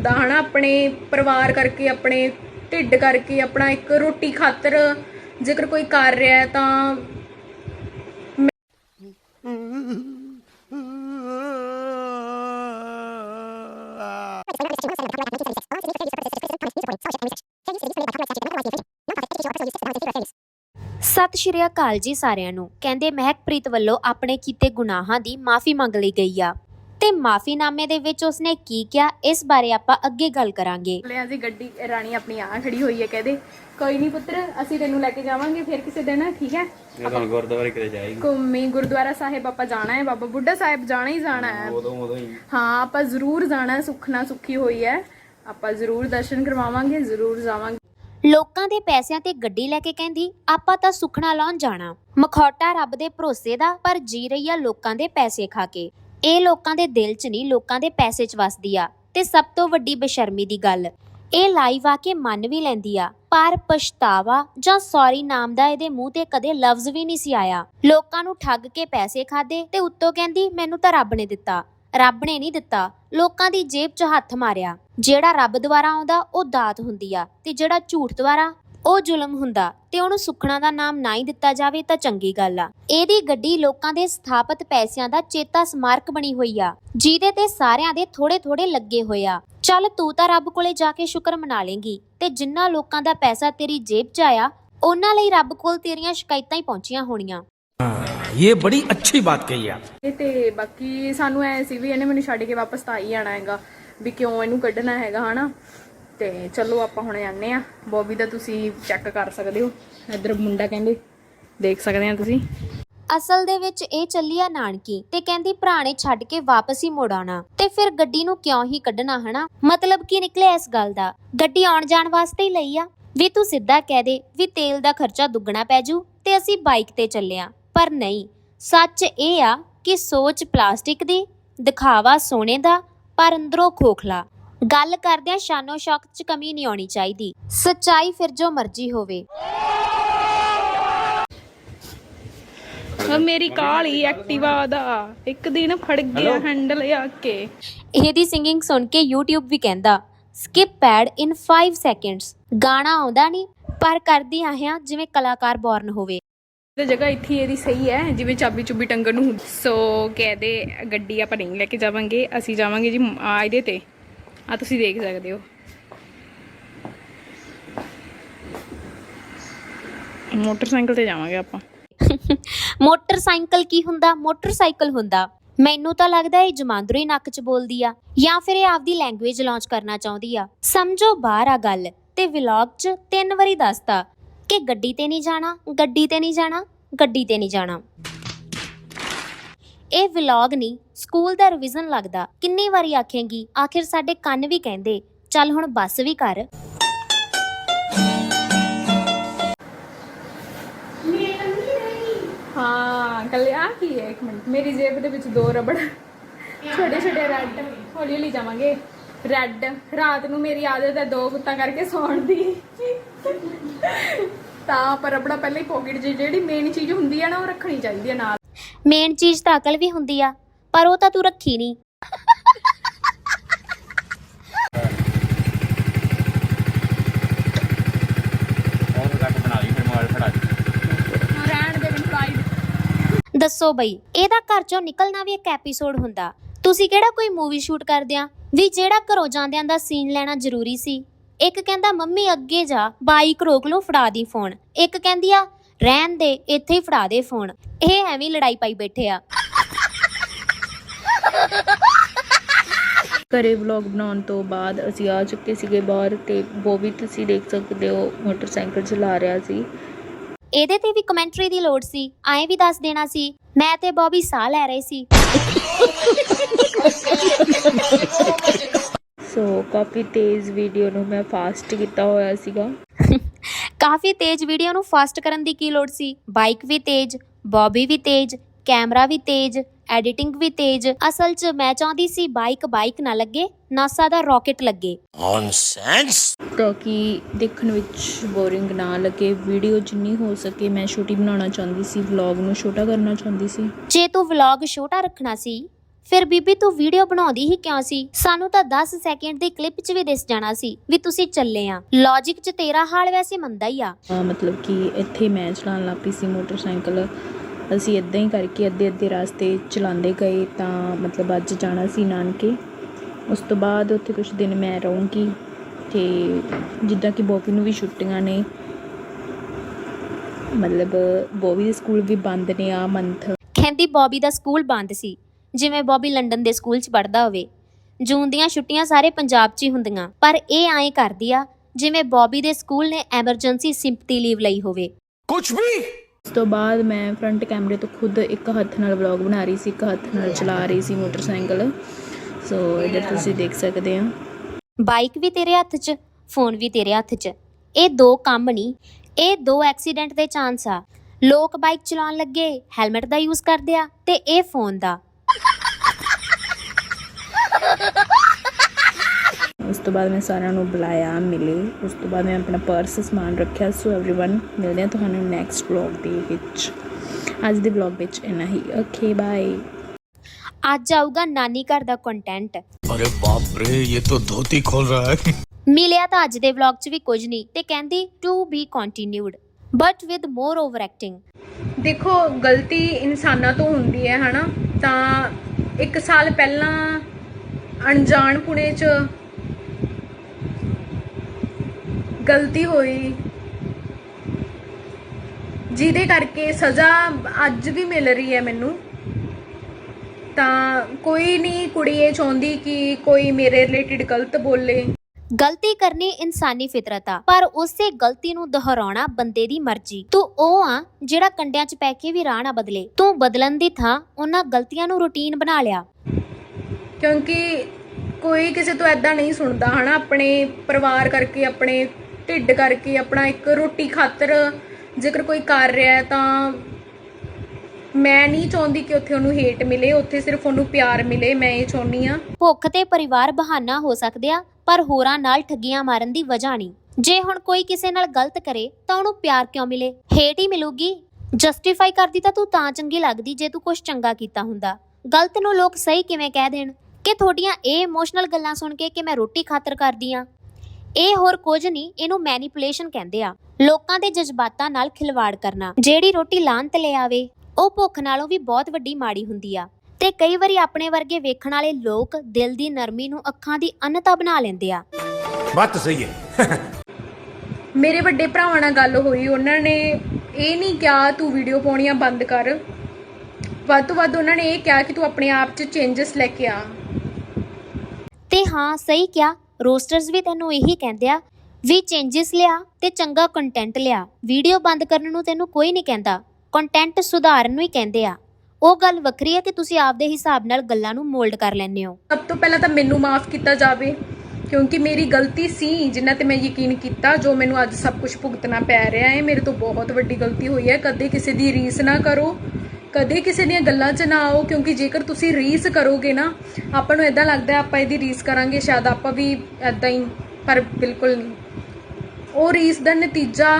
ਹੁੰਦਾ ਹਨਾ, ਆਪਣੇ ਪਰਿਵਾਰ ਕਰਕੇ, ਆਪਣੇ ਢਿੱਡ ਕਰਕੇ, ਆਪਣਾ ਇੱਕ ਰੋਟੀ ਖਾਤਰ ਜੇਕਰ ਕੋਈ ਕਰ ਰਿਹਾ ਹੈ ਤਾਂ ਸਤਿ ਸ਼੍ਰੀ ਅਕਾਲ ਜੀ ਸਾਰਿਆਂ ਨੂੰ। ਕਹਿੰਦੇ ਮਹਿਕਪ੍ਰੀਤ ਵੱਲੋਂ ਆਪਣੇ ਕੀਤੇ ਗੁਨਾਹਾਂ ਦੀ ਮਾਫੀ ਮੰਗ ਲਈ ਗਈ ਆ। ਤੇ ਮਾਫੀਨਾਮੇ ਦੇ ਵਿੱਚ ਉਸਨੇ ਕੀ ਕਿਹਾ? ਇਸ ਬਾਰੇ ਆਪਾਂ ਅੱਗੇ ਗੱਲ ਕਰਾਂਗੇ। ਲਿਆ ਜੀ ਗੱਡੀ ਰਾਣੀ ਆਪਣੀ ਆ ਖੜੀ ਹੋਈ ਹੈ ਕਹਿੰਦੇ ਕੋਈ ਨਹੀਂ ਪੁੱਤਰ ਅਸੀਂ ਤੈਨੂੰ ਲੈ ਕੇ ਜਾਵਾਂਗੇ ਫਿਰ ਕਿਸੇ ਦਿਨ ਠੀਕ ਹੈ? ਇਹ ਤਾਂ ਗੁਰਦੁਆਰੇ ਕਿਤੇ ਜਾਏਗੀ ਘੁੰਮੀ ਗੁਰਦੁਆਰਾ ਸਾਹਿਬ ਆਪਾਂ ਜਾਣਾ ਹੈ ਬਾਬਾ ਬੁੱਢਾ ਸਾਹਿਬ ਜਾਣਾ ਹੀ ਜਾਣਾ ਹੈ। ਉਦੋਂ ਉਦੋਂ ਹੀ। ਹਾਂ ਆਪਾਂ ਜ਼ਰੂਰ ਜਾਣਾ ਹੈ ਸੁਖਨਾ ਸੁਖੀ ਹੋਈ ਹੈ। ਆਪਾਂ ਜ਼ਰੂਰ ਦਰਸ਼ਨ ਕਰਵਾਵਾਂਗੇ ਜ਼ਰੂਰ ਜਾਵਾਂਗੇ। ਲੋਕਾਂ ਦੇ ਪੈਸਿਆਂ ਤੇ ਗੱਡੀ ਲੈ ਕੇ ਕਹਿੰਦੀ ਆਪਾਂ ਤਾਂ ਸੁਖਣਾ ਲਾਉਣ ਜਾਣਾ। ਮਖੌਟਾ ਰੱਬ ਦੇ ਭਰੋਸੇ ਦਾ ਪਰ ਜੀ ਰਹੀ ਆ ਲੋਕਾਂ ਦੇ ਪੈਸੇ ਖਾ ਕੇ। ਇਹ ਲੋਕਾਂ ਦੇ ਦਿਲ 'ਚ ਨਹੀਂ, ਲੋਕਾਂ ਦੇ ਪੈਸੇ 'ਚ ਵਸਦੀ ਆ। ਤੇ ਸਭ ਤੋਂ ਵੱਡੀ ਬੇਸ਼ਰਮੀ ਦੀ ਗੱਲ, ਇਹ ਲਾਈਵ ਆ ਕੇ ਮੰਨ ਵੀ ਲੈਂਦੀ ਆ। ਪਰ ਪਛਤਾਵਾ ਜਾਂ ਸੌਰੀ ਨਾਮ ਦਾ ਇਹਦੇ ਮੂੰਹ ਤੇ ਕਦੇ ਲਫ਼ਜ਼ ਵੀ ਨਹੀਂ ਸੀ ਆਇਆ। ਲੋਕਾਂ ਨੂੰ ਠੱਗ ਕੇ ਪੈਸੇ ਖਾਦੇ ਤੇ ਉੱਤੋਂ ਕਹਿੰਦੀ, ਮੈਨੂੰ ਤਾਂ ਰੱਬ ਨੇ ਦਿੱਤਾ। ਰੱਬ ਨੇ ਨਹੀਂ ਦਿੱਤਾ, ਲੋਕਾਂ ਦੀ ਜੇਬ 'ਚ ਹੱਥ ਮਾਰਿਆ। ਜਿਹੜਾ ਰੱਬ ਦੁਆਰਾ ਆਉਂਦਾ, ਉਹ ਦਾਤ ਹੁੰਦੀ ਆ ਤੇ ਜਿਹੜਾ ਝੂਠ ਦੁਆਰਾ ਉਹ ਜ਼ੁਲਮ ਹੁੰਦਾ ਤੇ ਉਹਨੂੰ ਸੁਖਣਾ ਦਾ ਨਾਮ ਨਾ ਹੀ ਦਿੱਤਾ ਜਾਵੇ ਤਾਂ ਚੰਗੀ ਗੱਲ ਆ। ਇਹਦੀ ਗੱਡੀ ਲੋਕਾਂ ਦੇ ਸਥਾਪਿਤ ਪੈਸਿਆਂ ਦਾ ਚੇਤਾ ਸਮਾਰਕ ਬਣੀ ਹੋਈ ਆ ਜਿਹਦੇ ਤੇ ਸਾਰਿਆਂ ਦੇ ਥੋੜੇ ਥੋੜੇ ਲੱਗੇ ਹੋਏ ਆ। ਚੱਲ ਤੂੰ ਤਾਂ ਰੱਬ ਕੋਲੇ ਜਾ ਕੇ ਸ਼ੁਕਰ ਮਨਾ ਲੇਂਗੀ ਤੇ ਜਿੰਨਾ ਲੋਕਾਂ ਦਾ ਪੈਸਾ ਤੇਰੀ ਜੇਬ 'ਚ ਆਇਆ ਉਹਨਾਂ ਲਈ ਰੱਬ ਕੋਲ ਤੇਰੀਆਂ ਸ਼ਿਕਾਇਤਾਂ ਹੀ ਪਹੁੰਚੀਆਂ ਹੋਣੀਆਂ। ਇਹ ਬੜੀ ਅੱਛੀ ਬਾਤ ਕਹੀ ਆ। ਤੇ ਬਾਕੀ ਸਾਨੂੰ ਐ ਸੀ ਵੀ ਇਹਨੇ ਮੈਨੂੰ ਛੱਡ ਕੇ ਵਾਪਸ ਤਾਂ ਹੀ ਆਣਾ ਹੈਗਾ ਵੀ ਕਿਉਂ ਇਹਨੂੰ ਕੱਢਣਾ ਹੈਗਾ ਹਨਾ? ਤੇ ਚਲੋ ਆਪਾਂ ਹੁਣ ਜਾਂਦੇ ਆ ਬੋਬੀ ਦਾ ਤੁਸੀਂ ਚੈੱਕ ਕਰ ਸਕਦੇ ਹੋ। ਇੱਧਰ ਮੁੰਡਾ ਕਹਿੰਦੇ, ਦੇਖ ਸਕਦੇ ਆ ਤੁਸੀਂ। ਅਸਲ ਦੇ ਵਿੱਚ ਇਹ ਚੱਲੀ ਆ ਨਾਨਕੀ ਤੇ ਕਹਿੰਦੀ ਭਰਾ ਨੇ ਛੱਡ ਕੇ ਵਾਪਸ ਹੀ ਮੁੜ ਆਉਣਾ ਤੇ ਫਿਰ ਗੱਡੀ ਨੂੰ ਕਿਉਂ ਹੀ ਕੱਢਣਾ, ਹਨਾ? ਮਤਲਬ ਕੀ ਨਿਕਲਿਆ ਇਸ ਗੱਲ ਦਾ? ਗੱਡੀ ਆਉਣ ਜਾਣ ਵਾਸਤੇ ਹੀ ਲਈ ਆ? ਵੀ ਤੂੰ ਸਿੱਧਾ ਕਹਿ ਦੇ ਵੀ ਤੇਲ ਦਾ ਖਰਚਾ ਦੁੱਗਣਾ ਪੈ ਜੂ ਤੇ ਅਸੀਂ ਬਾਈਕ ਤੇ ਚੱਲਿਆ। ਪਰ ਨਹੀਂ, ਸੱਚ ਇਹ ਆ ਕਿ ਸੋਚ ਪਲਾਸਟਿਕ ਦੀ, ਦਿਖਾਵਾ ਸੋਨੇ ਦਾ, ਪਰ ਅੰਦਰੋਂ ਖੋਖਲਾ। ਗੱਲ ਕਰਦਿਆਂ ਸ਼ਾਨੋ ਸ਼ੌਕ 'ਚ ਕਮੀ ਨਹੀਂ ਆਉਣੀ ਚਾਹੀਦੀ। ਸੱਚਾਈ ਫਿਰ ਜੋ ਮਰਜ਼ੀ ਹੋਵੇ। ਮੇਰੀ ਕਾਲੀ ਐਕਟਿਵਾ ਦਾ। ਇੱਕ ਦਿਨ ਫੜ ਗਿਆ ਹੈਂਡਲ ਆ ਕੇ। ਇਹਦੀ ਸਿੰਗਿੰਗ ਸੁਣ ਕੇ YouTube ਵੀ ਕਹਿੰਦਾ ਸਕਿਪ ਐਡ ਇਨ 5 ਸੈਕਿੰਡਸ ਗਾਣਾ ਆਉਂਦਾ ਨਹੀਂ ਪਰ ਕਰਦੀ ਆਹਿਆਂ ਜਿਵੇਂ ਕਲਾਕਾਰ ਬੌਰਨ ਹੋਵੇ। ਤੇ ਜਗ੍ਹਾ ਇੱਥੇ ਇਹਦੀ ਸਹੀ ਹੈ ਜਿਵੇਂ ਚਾਬੀ ਚੁਬੀ ਟੰਗਣ ਨੂੰ। ਸੋ ਕਹਦੇ ਗੱਡੀ ਆਪਾਂ ਨਹੀਂ ਲੈ ਕੇ ਜਾਵਾਂਗੇ ਅਸੀਂ ਜਾਵਾਂਗੇ ਜੀ ਆ ਇਹਦੇ ਤੇ। ਆ ਤੁਸੀਂ ਦੇਖ ਸਕਦੇ ਹੋ। ਮੋਟਰਸਾਈਕਲ ਤੇ ਜਾਵਾਂਗੇ ਆਪਾਂ। ਮੋਟਰਸਾਈਕਲ ਕੀ ਹੁੰਦਾ? ਮੋਟਰਸਾਈਕਲ ਹੁੰਦਾ, ਮੈਨੂੰ ਤਾਂ ਲੱਗਦਾ ਇਹ ਜਮਾਂਦਰੂ ਨੱਕ 'ਚ ਬੋਲਦੀ ਆ, ਜਾਂ ਫਿਰ ਇਹ ਆਪਦੀ ਲੈਂਗੁਏਜ ਲਾਂਚ ਕਰਨਾ ਚਾਹੁੰਦੀ ਆ। ਸਮਝੋ ਬਾਹਰ ਆ ਗੱਲ, ਤੇ ਵਲੌਗ 'ਚ ਤਿੰਨ ਵਾਰੀ ਦੱਸਤਾ ਕਿ ਗੱਡੀ ਤੇ ਨਹੀਂ ਜਾਣਾ, ਗੱਡੀ ਤੇ ਨਹੀਂ ਜਾਣਾ, ਗੱਡੀ ਤੇ ਨਹੀਂ ਜਾਣਾ। ਇਹ ਵਲੌਗ ਨਹੀਂ ਸਕੂਲ ਦਾ ਰਿਵੀਜ਼ਨ ਲੱਗਦਾ। ਕਿੰਨੀ ਵਾਰੀ ਆਖੇਂਗੀ, ਆਖਿਰ ਸਾਡੇ ਕੰਨ ਵੀ ਕਹਿੰਦੇ, ਚੱਲ ਹੁਣ ਬੱਸ ਵੀ ਕਰ। ਹਾਂ, ਕੱਲੇ ਆ ਕੀ ਹੈ? ਇੱਕ ਮਿੰਟ। ਮੇਰੀ ਜੇਬ ਦੇ ਵਿੱਚ ਦੋ ਰਬੜ। ਛੋਟੇ ਛੋਟੇ ਰੈੱਡ ਹੌਲੀ ਹੌਲੀ ਜਾਵਾਂਗੇ। ਰੈੱਡ ਰਾਤ ਨੂੰ ਮੇਰੀ ਆਦਤ ਹੈ ਦੋ ਗੁੱਤਾਂ ਕਰਕੇ ਸੌਣ ਦੀ। ਤਾਂ ਪਰ ਰਬੜਾ ਪਹਿਲਾਂ ਹੀ ਪਾਕਟ 'ਚ, ਜਿਹੜੀ ਮੇਨ ਚੀਜ਼ ਹੁੰਦੀ ਹੈ ਨਾ, ਉਹ ਰੱਖਣੀ ਚਾਹੀਦੀ ਹੈ ਨਾਲ। ਮੇਨ ਚੀਜ਼ ਤਾਂ ਅਕਲ ਵੀ ਹੁੰਦੀ ਆ ਪਰ ਉਹ ਤਾਂ ਤੂੰ ਰੱਖੀ ਨਹੀਂ ਬਹੁਤ ਘੱਟ ਬਣਾ ਲਈ ਫਿਰ ਮੋਬਾਈਲ ਫੜਾ ਦੇ ਰਹਿਣ ਦੇ ਮੈਨੂੰ ਸਾਈਡ ਦੱਸੋ ਬਈ ਇਹਦਾ ਘਰ ਚੋਂ ਨਿਕਲਣਾ ਵੀ ਇੱਕ ਐਪੀਸੋਡ ਹੁੰਦਾ। ਤੁਸੀਂ ਕਿਹੜਾ ਕੋਈ ਮੂਵੀ ਸ਼ੂਟ ਕਰਦੇ ਆ? ਵੀ ਜਿਹੜਾ ਘਰੋਂ ਜਾਂਦਿਆਂ ਦਾ ਸੀਨ ਲੈਣਾ ਜ਼ਰੂਰੀ ਸੀ। ਇੱਕ ਕਹਿੰਦਾ ਮੰਮੀ ਅੱਗੇ ਜਾ। ਬਾਈਕ ਰੋਕ ਲਓ ਫੜਾ ਦੀ ਫੋਨ ਇੱਕ ਕਹਿੰਦੀ ਆ ਰਹਿਣ ਦੇ ਇੱਥੇ ਹੀ ਫੜਾ ਦੇ ਫੋਨ ਇਹ ਐਵੇਂ ਲੜਾਈ ਪਾਈ ਬੈਠੇ ਆ। ਘਰੇ ਵਲੌਗ ਬਣਾਉਣ ਤੋਂ ਬਾਅਦ ਅਸੀਂ ਆ ਚੁੱਕੇ ਸੀਗੇ ਬਾਹਰ ਤੇ ਉਹ ਵੀ ਤੁਸੀਂ ਦੇਖ ਸਕਦੇ ਹੋ ਮੋਟਰਸਾਈਕਲ ਚਲਾ ਰਿਹਾ ਸੀ। ਇਹਦੇ ਤੇ ਵੀ ਕਮੈਂਟਰੀ ਦੀ ਲੋੜ ਸੀ। ਐਂ ਵੀ ਦੱਸ ਦੇਣਾ ਸੀ ਮੈਂ ਤੇ ਬੌਬੀ ਸਾਹ ਲੈ ਰਹੇ ਸੀ। ਸੋ ਕਾਫੀ ਤੇਜ਼ ਵੀਡੀਓ ਨੂੰ ਮੈਂ ਫਾਸਟ ਕੀਤਾ ਹੋਇਆ ਸੀਗਾ। ਕਾਫੀ ਤੇਜ਼ ਵੀਡੀਓ ਨੂੰ ਫਾਸਟ ਕਰਨ ਦੀ ਕੀ ਲੋੜ ਸੀ? ਬਾਈਕ ਵੀ ਤੇਜ਼ ਬੌਬੀ ਵੀ ਤੇਜ਼ ਕੈਮਰਾ ਵੀ ਤੇਜ਼ ਐਡੀਟਿੰਗ ਵੀ ਤੇਜ਼। ਅਸਲ 'ਚ ਮੈਂ ਚਾਹੁੰਦੀ ਸੀ ਬਾਈਕ ਬਾਈਕ ਨਾ ਲੱਗੇ ਨਾਸਾ ਦਾ ਰਾਕਟ ਲੱਗੇ। ਤਾਂ ਕਿ ਦੇਖਣ ਵਿੱਚ ਬੋਰਿੰਗ ਨਾ ਲੱਗੇ ਵੀਡੀਓ ਜਿੰਨੀ ਹੋ ਸਕੇ ਮੈਂ ਛੋਟੀ ਬਣਾਉਣਾ ਚਾਹੁੰਦੀ ਸੀ ਵਲੌਗ ਨੂੰ ਛੋਟਾ ਕਰਨਾ ਚਾਹੁੰਦੀ ਸੀ। ਜੇ ਤੂੰ ਵਲੌਗ ਛੋਟਾ ਰੱਖਣਾ ਸੀ ਫਿਰ ਬੀਬੀ ਤੂੰ ਵੀਡੀਓ ਬਣਾਉਂਦੀ ਹੀ ਕਿਉਂ ਸੀ? ਸਾਨੂੰ ਤਾਂ 10 ਸੈਕਿੰਡ ਦੀ ਕਲਿੱਪ 'ਚ ਵੀ ਦਿਸ ਜਾਣਾ ਸੀ ਵੀ ਤੁਸੀਂ ਚੱਲੇ ਆ। ਲੌਜੀਕ 'ਚ ਤੇਰਾ ਹਾਲ ਵੈਸੇ ਮੰਦਾ ਹੀ ਆ। ਅਹ ਮਤਲਬ ਕਿ ਇੱਥੇ ਮੈਂ ਚਲਾਉਣ ਲੱਗ ਪਈ ਸੀ ਮੋਟਰਸਾਈਕਲ। ਅਸੀਂ ਇਦਾਂ ਹੀ ਕਰਕੇ ਅੱਧੇ ਅੱਧੇ ਰਾਸਤੇ ਚਲਾਉਂਦੇ ਗਏ ਤਾਂ ਮਤਲਬ ਅੱਜ ਜਾਣਾ ਸੀ ਨਾਨਕੇ। ਉਸ ਤੋਂ ਬਾਅਦ ਉੱਥੇ ਕੁਝ ਦਿਨ ਮੈਂ ਰਹੂੰਗੀ ਤੇ ਜਿੱਦਾਂ ਕਿ ਬੋਬੀ ਨੂੰ ਵੀ ਛੁੱਟੀਆਂ ਨੇ। ਮਤਲਬ ਬੋਬੀ ਦੇ ਸਕੂਲ ਵੀ ਬੰਦ ਨੇ ਆ ਮੰਥ। ਕਹਿੰਦੀ ਬੌਬੀ ਦਾ ਸਕੂਲ ਬੰਦ ਸੀ। ਜਿਵੇਂ ਬੌਬੀ ਲੰਡਨ ਦੇ ਸਕੂਲ 'ਚ ਪੜਦਾ ਹੋਵੇ। ਜੂਨ ਦੀਆਂ ਛੁੱਟੀਆਂ ਸਾਰੇ ਪੰਜਾਬ 'ਚ ਹੀ ਹੁੰਦੀਆਂ ਪਰ ਇਹ ਐਂ ਕਰਦੀ ਆ ਜਿਵੇਂ ਬੌਬੀ ਦੇ ਸਕੂਲ ਨੇ ਐਮਰਜੈਂਸੀ ਸਿੰਪਤੀ ਲੀਵ ਲਈ ਹੋਵੇ। ਕੁਝ ਵੀ? ਉਸ ਤੋਂ ਬਾਅਦ ਮੈਂ ਫਰੰਟ ਕੈਮਰੇ ਤੋਂ ਖੁਦ ਇੱਕ ਹੱਥ ਨਾਲ ਵਲੌਗ ਬਣਾ ਰਹੀ ਸੀ ਇੱਕ ਹੱਥ ਨਾਲ ਚਲਾ ਰਹੀ ਸੀ ਮੋਟਰਸਾਈਕਲ। ਸੋ ਇਧਰ ਤੁਸੀਂ ਦੇਖ ਸਕਦੇ ਆ। ਬਾਈਕ ਵੀ ਤੇਰੇ ਹੱਥ 'ਚ ਫੋਨ ਵੀ ਤੇਰੇ ਹੱਥ 'ਚ। ਇਹ ਦੋ ਕੰਮ ਨਹੀਂ ਇਹ ਦੋ ਐਕਸੀਡੈਂਟ ਦੇ ਚਾਂਸ ਆ। ਲੋਕ ਬਾਈਕ ਚਲਾਉਣ ਲੱਗੇ ਹੈਲਮਟ ਦਾ ਯੂਜ਼ ਕਰਦੇ ਆ ਤੇ ਇਹ ਫੋਨ ਦਾ। ਉਸ ਤੋਂ ਬਾਅਦ ਮੈਂ ਸਾਰਿਆਂ ਨੂੰ ਬੁਲਾਇਆ ਮਿਲੇ ਉਸ ਤੋਂ ਬਾਅਦ ਮੈਂ ਆਪਣਾ ਪਰਸ ਸਮਾਨ ਰੱਖਿਆ ਸੋ एवरीवन ਮਿਲਦੇ ਹਾਂ ਤੁਹਾਨੂੰ ਨੈਕਸਟ ਵਲੌਗ ਦੇ ਵਿੱਚ ਅੱਜ ਦੇ ਵਲੌਗ ਵਿੱਚ ਇੰਨਾ ਹੀ ਓਕੇ ਬਾਏ ਅੱਜ ਆਊਗਾ ਨਾਨੀ ਘਰ ਦਾ ਕੰਟੈਂਟ अरे बाप रे ये तो धोती खोल रहा है ਮਿਲਿਆ ਤਾਂ ਅੱਜ ਦੇ ਵਲੌਗ 'ਚ ਵੀ ਕੁਝ ਨਹੀਂ ਤੇ ਕਹਿੰਦੀ to be continued but with more over acting ਦੇਖੋ ਗਲਤੀ ਇਨਸਾਨਾਂ ਤੋਂ ਹੁੰਦੀ ਹੈ ਹਨਾ ਤਾਂ ਇੱਕ ਸਾਲ ਪਹਿਲਾਂ ਅਣਜਾਣ ਪੁਣੇ 'ਚ ਗਲਤੀ ਹੋਈ। ਜਿਹਦੇ ਕਰਕੇ ਸਜ਼ਾ ਅੱਜ ਵੀ ਮਿਲ ਰਹੀ ਹੈ ਮੈਨੂੰ। ਤਾਂ ਕੋਈ ਨਹੀਂ ਕੁੜੀ ਇਹ ਚਾਹੁੰਦੀ ਕਿ ਕੋਈ ਮੇਰੇ ਰਿਲੇਟਡ ਗਲਤ ਬੋਲੇ। ਗਲਤੀ ਕਰਨੀ ਇਨਸਾਨੀ ਫਿਤਰਤ ਆ, ਪਰ ਉਸੇ ਗਲਤੀ ਨੂੰ ਦੁਹਰਾਉਣਾ ਬੰਦੇ ਦੀ ਮਰਜ਼ੀ। ਤੂੰ ਉਹ ਆ ਜਿਹੜਾ ਕੰਡਿਆਂ 'ਚ ਪੈ ਕੇ ਵੀ ਰਾਹ ਨਾ ਬਦਲੇ। ਤੂੰ ਬਦਲਣ ਦੀ ਥਾਂ ਉਹਨਾਂ ਗਲਤੀਆਂ ਨੂੰ ਰੁਟੀਨ ਬਣਾ ਲਿਆ। ਕਿਉਂਕਿ ਕੋਈ ਕਿਸੇ ਤੋਂ ਐਦਾਂ ਨਹੀਂ ਸੁਣਦਾ, ਹਨਾ? ਆਪਣੇ ਪਰਿਵਾਰ ਕਰਕੇ, ਆਪਣੇ ਢਿੱਡ ਕਰਕੇ, ਆਪਣਾ ਇੱਕ ਰੋਟੀ ਖਾਤਰ ਜੇਕਰ ਕੋਈ ਕਰ ਰਿਹਾ ਹੈ ਤਾਂ ਮੈਂ ਨਹੀਂ ਚਾਹੁੰਦੀ ਕਿ ਉੱਥੇ ਉਹਨੂੰ ਹੇਟ ਮਿਲੇ, ਉੱਥੇ ਸਿਰਫ ਉਹਨੂੰ ਪਿਆਰ ਮਿਲੇ, ਮੈਂ ਇਹ ਚਾਹੁੰਦੀ ਆ ਭੁੱਖ ਤੇ ਪਰਿਵਾਰ ਬਹਾਨਾ ਹੋ ਸਕਦੇ ਆ ਪਰ ਹੋਰਾਂ ਨਾਲ ਠੱਗੀਆਂ ਮਾਰਨ ਦੀ ਵਜ੍ਹਾ ਨਹੀਂ। ਜੇ ਹੁਣ ਕੋਈ ਕਿਸੇ ਨਾਲ ਗਲਤ ਕਰੇ, ਤਾਂ ਉਹਨੂੰ ਪਿਆਰ ਕਿਉਂ ਮਿਲੇ? ਹੇਟ ਹੀ ਮਿਲੂਗੀ। ਜਸਟੀਫਾਈ ਕਰਦੀ ਤਾਂ ਤੂੰ ਤਾਂ ਚੰਗੀ ਲੱਗਦੀ ਜੇ ਤੂੰ ਕੁਝ ਚੰਗਾ ਕੀਤਾ ਹੁੰਦਾ। ਗਲਤ ਨੂੰ ਲੋਕ ਸਹੀ ਕਿਵੇਂ ਕਹਿ ਦੇਣ? ਕਿ ਤੁਹਾਡੀਆਂ ਇਹ ਇਮੋਸ਼ਨਲ ਗੱਲਾਂ ਸੁਣ ਕੇ ਕਿ ਮੈਂ ਰੋਟੀ ਖਾਤਰ ਕਰਦੀ ਆ? ਇਹ ਹੋਰ ਕੁਝ ਨਹੀਂ ਇਹਨੂੰ ਮੈਨੀਪੂਲੇਸ਼ਨ ਕਹਿੰਦੇ ਆ। ਲੋਕਾਂ ਦੇ ਜਜ਼ਬਾਤਾਂ ਨਾਲ ਖਿਲਵਾੜ ਕਰਨਾ। ਜਿਹੜੀ ਰੋਟੀ ਲਾਂਤ ਲੈ ਆਵੇ ਉਹ ਭੁੱਖ ਨਾਲੋਂ ਵੀ ਬਹੁਤ ਵੱਡੀ ਮਾੜੀ ਹੁੰਦੀ ਆ। ਤੇ ਕਈ ਵਾਰੀ ਆਪਣੇ ਵਰਗੇ ਵੇਖਣ ਵਾਲੇ ਲੋਕ ਦਿਲ ਦੀ ਨਰਮੀ ਨੂੰ ਅੱਖਾਂ ਦੀ ਅੰਨਤਾ ਬਣਾ ਲੈਂਦੇ ਆ। ਬਾਤ ਸਹੀ ਹੈ। ਮੇਰੇ ਵੱਡੇ ਭਰਾਵਾਂ ਨਾਲ ਗੱਲ ਹੋਈ ਉਹਨਾਂ ਨੇ ਇਹ ਨਹੀਂ ਕਿਹਾ ਤੂੰ ਵੀਡੀਓ ਪਾਉਣੀਆਂ ਬੰਦ ਕਰ। ਵੱਧ ਤੋਂ ਵੱਧ ਉਹਨਾਂ ਨੇ ਇਹ ਕਿਹਾ ਕਿ ਤੂੰ ਆਪਣੇ ਆਪ 'ਚ ਚੇਂਜਸ ਲੈ ਕੇ ਆ। ਤੇ ਹਾਂ, ਸਹੀ ਕਿਹਾ। ਰੋਸਟਰਸ ਵੀ ਤੈਨੂੰ ਇਹੀ ਕਹਿੰਦੇ ਆ, ਵੀ ਚੇਂਜਸ ਲਿਆ ਤੇ ਚੰਗਾ ਕੰਟੈਂਟ ਲਿਆ। ਵੀਡੀਓ ਬੰਦ ਕਰਨ ਨੂੰ ਤੈਨੂੰ ਕੋਈ ਨਹੀਂ ਕਹਿੰਦਾ ਕੰਟੈਂਟ ਸੁਧਾਰਨ ਨੂੰ ਹੀ ਕਹਿੰਦੇ ਆ। ਉਹ ਗੱਲ ਵੱਖਰੀ ਹੈ ਕਿ ਤੁਸੀਂ ਆਪਦੇ ਹਿਸਾਬ ਨਾਲ ਗੱਲਾਂ ਨੂੰ ਮੋਲਡ ਕਰ ਲੈਂਦੇ ਹੋ। ਸਭ ਤੋਂ ਪਹਿਲਾਂ ਤਾਂ ਮੈਨੂੰ ਮਾਫ ਕੀਤਾ ਜਾਵੇ, ਕਿਉਂਕਿ ਮੇਰੀ ਗਲਤੀ ਸੀ, ਜਿੰਨਾ ਤੇ ਮੈਂ ਯਕੀਨ ਕੀਤਾ, ਜੋ ਮੈਨੂੰ ਅੱਜ ਸਭ ਕੁਝ ਭੁਗਤਣਾ ਪੈ ਰਿਹਾ ਹੈ। ਮੇਰੇ ਤੋਂ ਬਹੁਤ ਵੱਡੀ ਗਲਤੀ ਹੋਈ ਹੈ। ਕਦੇ ਕਿਸੇ ਦੀ ਰੀਸ ਨਾ ਕਰੋ। ਕਦੇ ਕਿਸੇ ਦੀਆਂ ਗੱਲਾਂ 'ਚ ਨਾ ਆਓ, ਕਿਉਂਕਿ ਜੇਕਰ ਤੁਸੀਂ ਰੀਸ ਕਰੋਗੇ ਨਾ, ਆਪਾਂ ਨੂੰ ਇਦਾਂ ਲੱਗਦਾ ਆਪਾਂ ਇਹਦੀ ਰੀਸ ਕਰਾਂਗੇ, ਸ਼ਾਇਦ ਆਪਾਂ ਵੀ ਇਦਾਂ ਹੀ, ਪਰ ਬਿਲਕੁਲ ਨਹੀਂ। ਉਹ ਰੀਸ ਦਾ ਨਤੀਜਾ,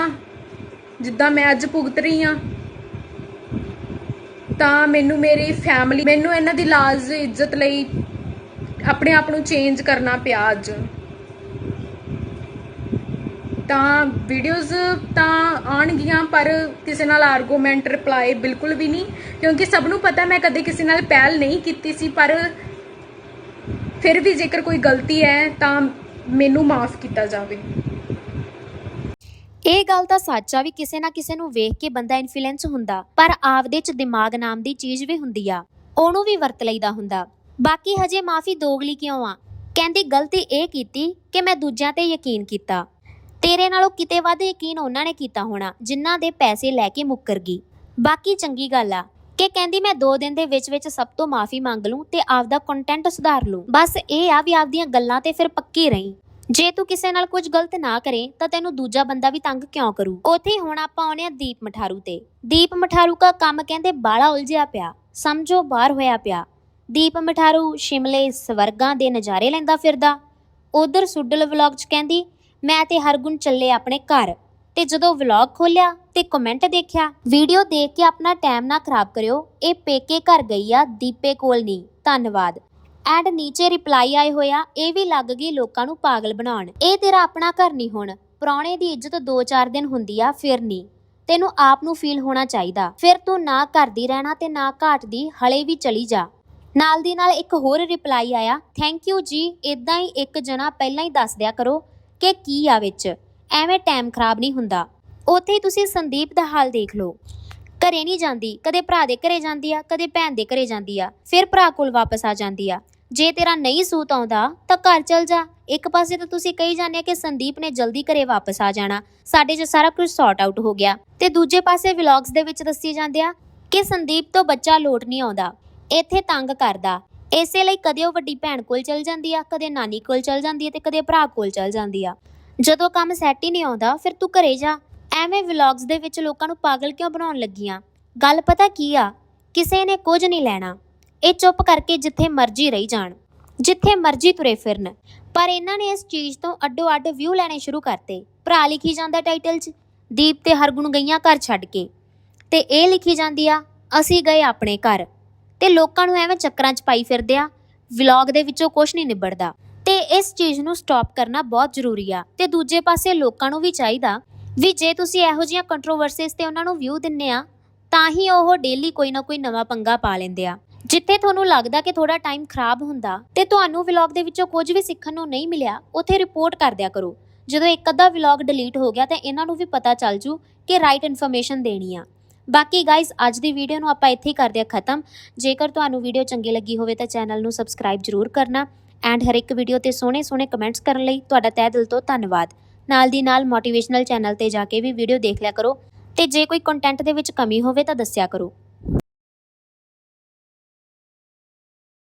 ਜਿੱਦਾਂ ਮੈਂ ਅੱਜ ਭੁਗਤ ਰਹੀ ਹਾਂ, ਤਾਂ ਮੈਨੂੰ ਮੇਰੀ ਫੈਮਿਲੀ ਮੈਨੂੰ ਇਹਨਾਂ ਦੀ ਲਾਜ਼, ਇੱਜ਼ਤ ਲਈ ਆਪਣੇ ਆਪ ਨੂੰ ਚੇਂਜ ਕਰਨਾ ਪਿਆ ਅੱਜ। ਤਾਂ ਵੀਡੀਓਜ਼ ਤਾਂ ਆਣਗੀਆਂ ਪਰ ਕਿਸੇ ਨਾਲ ਆਰਗੂਮੈਂਟ ਰਿਪਲਾਈ ਬਿਲਕੁਲ ਵੀ ਨਹੀਂ। ਕਿਉਂਕਿ ਸਭ ਨੂੰ ਪਤਾ ਮੈਂ ਕਦੇ ਕਿਸੇ ਨਾਲ ਪਹਿਲ ਨਹੀਂ ਕੀਤੀ ਸੀ, ਪਰ ਫਿਰ ਵੀ ਜੇਕਰ ਕੋਈ ਗਲਤੀ ਹੈ, ਤਾਂ ਮੈਨੂੰ ਮਾਫ ਕੀਤਾ ਜਾਵੇ। ਇਹ ਗੱਲ ਤਾਂ ਸੱਚ ਆ ਵੀ ਕਿਸੇ ਨਾ ਕਿਸੇ ਨੂੰ ਵੇਖ ਕੇ ਬੰਦਾ ਇਨਫਲੂਐਂਸ ਹੁੰਦਾ, ਪਰ ਆਪਦੇ ਚ ਦਿਮਾਗ ਨਾਮ ਦੀ ਚੀਜ਼ ਵੀ ਹੁੰਦੀ ਆ। ਉਹਨੂੰ ਵੀ ਵਰਤ ਲਈਦਾ ਹੁੰਦਾ। ਬਾਕੀ ਹਜੇ ਮਾਫੀ ਦੋਗਲੀ ਕਿਉਂ ਆ? ਕਹਿੰਦੀ, ਗਲਤੀ ਇਹ ਕੀਤੀ ਕਿ ਮੈਂ ਦੂਜਿਆਂ ਤੇ ਯਕੀਨ ਕੀਤਾ। ਤੇਰੇ ਨਾਲੋਂ ਕਿਤੇ ਵੱਧ ਯਕੀਨ ਉਹਨਾਂ ਨੇ ਕੀਤਾ ਹੋਣਾ, ਜਿਨ੍ਹਾਂ ਦੇ ਪੈਸੇ ਲੈ ਕੇ ਮੁੱਕਰ ਗਈ। ਬਾਕੀ ਚੰਗੀ ਗੱਲ ਆ ਕਿ ਕਹਿੰਦੀ ਮੈਂ 2 ਦਿਨ ਦੇ ਵਿੱਚ ਵਿੱਚ ਸਭ ਤੋਂ ਮਾਫੀ ਮੰਗ ਲੂੰ ਤੇ ਆਪਦਾ ਕੰਟੈਂਟ ਸੁਧਾਰ ਲੂੰ। ਬਸ ਇਹ ਆ ਵੀ ਆਪਦੀਆਂ ਗੱਲਾਂ ਤੇ ਫਿਰ ਪੱਕੀ ਰਹੀਂ। ਜੇ ਤੂੰ ਕਿਸੇ ਨਾਲ ਕੁਝ ਗਲਤ ਨਾ ਕਰੇ, ਤਾਂ ਤੈਨੂੰ ਦੂਜਾ ਬੰਦਾ ਵੀ ਤੰਗ ਕਿਉਂ ਕਰੂ? ਉਥੇ ਹੁਣ ਆਪਾਂ ਆਉਨੇ ਆ ਦੀਪ ਮਠਾਰੂ ਤੇ। ਦੀਪ ਮਠਾਰੂ ਦਾ ਕੰਮ ਕਹਿੰਦੇ ਬਾਲਾ ਉਲਝਿਆ ਪਿਆ। ਸਮਝੋ, ਬਾਹਰ ਹੋਇਆ ਪਿਆ। ਦੀਪ ਮਠਾਰੂ ਸ਼ਿਮਲੇ ਸਵਰਗਾਂ ਦੇ ਨਜ਼ਾਰੇ ਲੈਂਦਾ ਫਿਰਦਾ। ਉਧਰ ਸੁੱਡਲ ਵਲੌਗ 'ਚ ਕਹਿੰਦੀ ਮੈਂ ਤੇ ਹਰਗੁਣ ਚੱਲੇ ਆਪਣੇ ਘਰ। ਤੇ ਜਦੋਂ ਵਲੌਗ ਖੋਲਿਆ ਤੇ ਕਮੈਂਟ ਦੇਖਿਆ ਵੀਡੀਓ ਦੇਖ ਕੇ ਆਪਣਾ ਟਾਈਮ ਨਾ ਖਰਾਬ ਕਰਿਓ। ਇਹ ਪੇਕੇ ਘਰ ਗਈ ਆ ਦੀਪੇ ਕੋਲ ਨਹੀਂ ਧੰਨਵਾਦ। ਐਂਡ ਨੀਚੇ ਰਿਪਲਾਈ ਆਏ ਹੋਇਆ ਇਹ ਵੀ ਲੱਗ ਗਈ ਲੋਕਾਂ ਨੂੰ ਪਾਗਲ ਬਣਾਉਣ। ਇਹ ਤੇਰਾ ਆਪਣਾ ਘਰ ਨਹੀਂ ਹੁਣ। ਪ੍ਰਾਹੁਣੇ ਦੀ ਇੱਜ਼ਤ 2-4 ਦਿਨ ਹੁੰਦੀ ਆ, ਫਿਰ ਨਹੀਂ ਤੈਨੂੰ ਆਪ ਨੂੰ ਫੀਲ ਹੋਣਾ ਚਾਹੀਦਾ। ਫਿਰ ਤੂੰ ਨਾ ਕਰਦੀ ਰਹਿਣਾ ਤੇ ਨਾ ਘਾਟਦੀ, ਹਲੇ ਵੀ ਚਲੀ ਜਾ। ਨਾਲ ਦੀ ਨਾਲ ਇੱਕ ਹੋਰ ਰਿਪਲਾਈ ਆਇਆ ਥੈਂਕ ਯੂ ਜੀ ਇਦਾਂ ਹੀ ਇੱਕ ਜਣਾ ਪਹਿਲਾਂ ਹੀ ਦੱਸ ਦਿਆ ਕਰੋ। ਕਿ ਕੀ ਆ ਵਿੱਚ? ਐਵੇਂ ਟਾਈਮ ਖਰਾਬ ਨਹੀਂ ਹੁੰਦਾ। ਉੱਥੇ ਹੀ ਤੁਸੀਂ ਸੰਦੀਪ ਦਾ ਹਾਲ ਦੇਖ ਲਓ। ਘਰੇ ਨਹੀਂ ਜਾਂਦੀ, ਕਦੇ ਭਰਾ ਦੇ ਘਰੇ ਜਾਂਦੀ ਆ, ਕਦੇ ਭੈਣ ਦੇ ਘਰੇ ਜਾਂਦੀ ਆ। ਫਿਰ ਭਰਾ ਕੋਲ ਵਾਪਸ ਆ ਜਾਂਦੀ ਆ। ਜੇ ਤੇਰਾ ਨਹੀਂ ਸੂਤ ਆਉਂਦਾ, ਤਾਂ ਘਰ ਚਲ ਜਾ। ਇੱਕ ਪਾਸੇ ਤਾਂ ਤੁਸੀਂ ਕਹੀ ਜਾਂਦੇ ਆ ਕਿ ਸੰਦੀਪ ਨੇ ਜਲਦੀ ਘਰੇ ਵਾਪਸ ਆ ਜਾਣਾ। ਸਾਡੇ 'ਚ ਸਾਰਾ ਕੁਝ ਸੌਰਟ ਆਊਟ ਹੋ ਗਿਆ। ਤੇ ਦੂਜੇ ਪਾਸੇ ਵਲੌਗਸ ਦੇ ਵਿੱਚ ਦੱਸੀ ਜਾਂਦੇ ਆ ਕਿ ਸੰਦੀਪ ਤੋਂ ਬੱਚਾ ਲੋਟ ਨਹੀਂ ਆਉਂਦਾ। ਇੱਥੇ ਤੰਗ ਕਰਦਾ। ਇਸੇ ਲਈ ਕਦੇ ਉਹ ਵੱਡੀ ਭੈਣ ਕੋਲ ਚਲ ਜਾਂਦੀ ਆ, ਕਦੇ ਨਾਨੀ ਕੋਲ ਚਲ ਜਾਂਦੀ ਆ ਤੇ ਕਦੇ ਭਰਾ ਕੋਲ ਚਲ ਜਾਂਦੀ ਆ। ਜਦੋਂ ਕੰਮ ਸੈੱਟ ਹੀ ਨਹੀਂ ਆਉਂਦਾ, ਫਿਰ ਤੂੰ ਘਰੇ ਜਾ। ਐਵੇਂ ਵਲੌਗਸ ਦੇ ਵਿੱਚ ਲੋਕਾਂ ਨੂੰ ਪਾਗਲ ਕਿਉਂ ਬਣਾਉਣ ਲੱਗੀਆਂ? ਗੱਲ ਪਤਾ ਕੀ ਆ? ਕਿਸੇ ਨੇ ਕੁਝ ਨਹੀਂ ਲੈਣਾ। ਇਹ ਚੁੱਪ ਕਰਕੇ ਜਿੱਥੇ ਮਰਜ਼ੀ ਰਹੀ ਜਾਣ, ਜਿੱਥੇ ਮਰਜ਼ੀ ਤੁਰੇ ਫਿਰਨ। ਪਰ ਇਹਨਾਂ ਨੇ ਇਸ ਚੀਜ਼ ਤੋਂ ਅੱਡੋ ਅੱਡ ਵਿਊ ਲੈਣੇ ਸ਼ੁਰੂ ਕਰਤੇ। ਭਰਾ ਲਿਖੀ ਜਾਂਦਾ ਟਾਈਟਲ 'ਚ, ਦੀਪ ਤੇ ਹਰਗੁਣ ਗਈਆਂ ਘਰ ਛੱਡ ਕੇ। ਤੇ ਇਹ ਲਿਖੀ ਜਾਂਦੀ ਆ, ਅਸੀਂ ਗਏ ਆਪਣੇ ਘਰ। ਤੇ ਲੋਕਾਂ ਨੂੰ ਐਵੇਂ ਚੱਕਰਾਂ 'ਚ ਪਾਈ ਫਿਰਦੇ ਆ। ਵਲੌਗ ਦੇ ਵਿੱਚੋਂ ਕੁਝ ਨਹੀਂ ਨਿਬੜਦਾ। ਤੇ ਇਸ ਚੀਜ਼ ਨੂੰ ਸਟਾਪ ਕਰਨਾ ਬਹੁਤ ਜ਼ਰੂਰੀ ਆ। ਤੇ ਦੂਜੇ ਪਾਸੇ ਲੋਕਾਂ ਨੂੰ ਵੀ ਚਾਹੀਦਾ ਵੀ ਜੇ ਤੁਸੀਂ ਇਹੋ ਜਿਹੀਆਂ ਕੰਟਰੋਵਰਸੀਜ਼ ਤੇ ਉਹਨਾਂ ਨੂੰ ਵਿਊ ਦਿੰਨੇ ਆ, ਤਾਂ ਹੀ ਉਹ ਡੇਲੀ ਕੋਈ ਨਾ ਕੋਈ ਨਵਾਂ ਪੰਗਾ ਪਾ ਲੈਂਦੇ ਆ। ਜਿੱਥੇ ਤੁਹਾਨੂੰ ਲੱਗਦਾ ਕਿ ਥੋੜਾ ਟਾਈਮ ਖਰਾਬ ਹੁੰਦਾ ਤੇ ਤੁਹਾਨੂੰ ਵਲੌਗ ਦੇ ਵਿੱਚੋਂ ਕੁਝ ਵੀ ਸਿੱਖਣ ਨੂੰ ਨਹੀਂ ਮਿਲਿਆ, ਉੱਥੇ ਰਿਪੋਰਟ ਕਰ ਦਿਆ ਕਰੋ। ਜਦੋਂ ਇੱਕ ਅੱਧਾ ਵਲੌਗ ਡਿਲੀਟ ਹੋ ਗਿਆ ਤਾਂ ਇਹਨਾਂ ਨੂੰ ਵੀ ਪਤਾ ਚੱਲ ਜੂ ਕਿ ਰਾਈਟ ਇਨਫੋਰਮੇਸ਼ਨ ਦੇਣੀ ਆ। ਬਾਕੀ ਗਾਇਸ ਅੱਜ ਦੀ ਵੀਡੀਓ ਨੂੰ ਆਪਾਂ ਇੱਥੇ ਹੀ ਕਰਦੇ ਆ ਖਤਮ। ਜੇਕਰ ਤੁਹਾਨੂੰ ਵੀਡੀਓ ਚੰਗੀ ਲੱਗੀ ਹੋਵੇ ਤਾਂ ਚੈਨਲ ਨੂੰ ਸਬਸਕ੍ਰਾਈਬ ਜ਼ਰੂਰ ਕਰਨਾ ਐਂਡ ਹਰ ਇੱਕ ਵੀਡੀਓ ਤੇ ਸੋਹਣੇ ਸੋਹਣੇ ਕਮੈਂਟਸ ਕਰਨ ਲਈ ਤੁਹਾਡਾ ਤਹਿ ਦਿਲ ਤੋਂ ਧੰਨਵਾਦ। ਨਾਲ ਦੀ ਨਾਲ ਮੋਟੀਵੇਸ਼ਨਲ ਚੈਨਲ ਤੇ ਜਾ ਕੇ ਵੀ ਵੀਡੀਓ ਦੇਖ ਲਿਆ ਕਰੋ ਤੇ ਜੇ ਕੋਈ ਕੰਟੈਂਟ ਦੇ ਵਿੱਚ ਕਮੀ ਹੋਵੇ ਤਾਂ ਦੱਸਿਆ ਕਰੋ।